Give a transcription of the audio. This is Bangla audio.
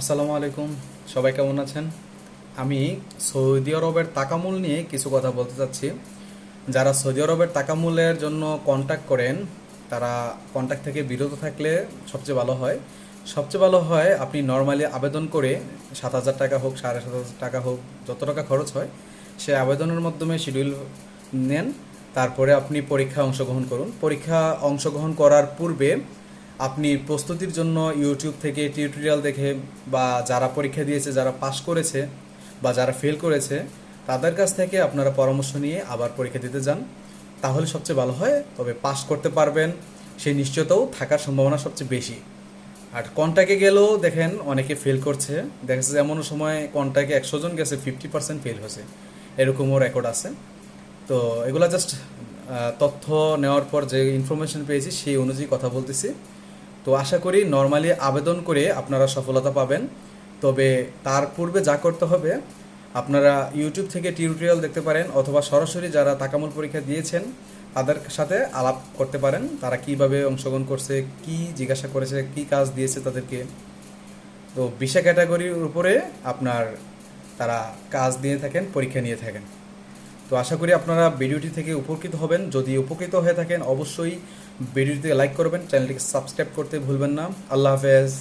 আসসালামু আলাইকুম। সবাই কেমন আছেন? আমি সৌদি আরবের তাকামুল নিয়ে কিছু কথা বলতে চাচ্ছি। যারা সৌদি আরবের তাকামুলের জন্য কন্ট্যাক্ট করেন, তারা কন্ট্যাক্ট থেকে বিরত থাকলে সবচেয়ে ভালো হয়। সবচেয়ে ভালো হয়, আপনি নর্মালি আবেদন করে সাত হাজার টাকা হোক, সাড়ে সাত হাজার টাকা হোক, যত টাকা খরচ হয়, সে আবেদনের মাধ্যমে শিডিউল নেন। তারপরে আপনি পরীক্ষায় অংশগ্রহণ করুন। পরীক্ষা অংশগ্রহণ করার পূর্বে আপনি প্রস্তুতির জন্য ইউটিউব থেকে টিউটোরিয়াল দেখে বা যারা পরীক্ষা দিয়েছে, যারা পাশ করেছে বা যারা ফেল করেছে, তাদের কাছ থেকে আপনারা পরামর্শ নিয়ে আবার পরীক্ষা দিতে যান। তাহলে সবচেয়ে ভালো হয়, তবে পাশ করতে পারবেন, সেই নিশ্চয়তাও থাকার সম্ভাবনা সবচেয়ে বেশি। আর কন্ট্যাক্টে গেলেও দেখেন অনেকে ফেল করছে, দেখা যাচ্ছে এমন সময় কন্ট্যাক্টে একশো জন গেছে ফিফটি পার্সেন্ট ফেল হয়েছে। এরকমও রেকর্ড আছে। তো এগুলা জাস্ট তথ্য নেওয়ার পর যে ইনফরমেশন পেয়েছি, সেই অনুযায়ী কথা বলতেছি। তো আশা করি নর্মালি আবেদন করে আপনারা সফলতা পাবেন। তবে তার পূর্বে যা করতে হবে, আপনারা ইউটিউব থেকে টিউটোরিয়াল দেখতে পারেন অথবা সরাসরি যারা তাকামুল পরীক্ষা দিয়েছেন, তাদের সাথে আলাপ করতে পারেন। তারা কীভাবে অংশগ্রহণ করছে, কি জিজ্ঞাসা করেছে, কি কাজ দিয়েছে তাদেরকে। তো বিশা ক্যাটাগরির উপরে আপনার তারা কাজ দিয়ে থাকেন, পরীক্ষা নিয়ে থাকেন। তো আশা করি আপনারা ভিডিওটি থেকে উপকৃত হবেন। যদি উপকৃত হয়ে থাকেন, অবশ্যই ভিডিওটিতে লাইক করবেন চ্যানেলটিকে সাবস্ক্রাইব করতে ভুলবেন না। আল্লাহ হাফেজ।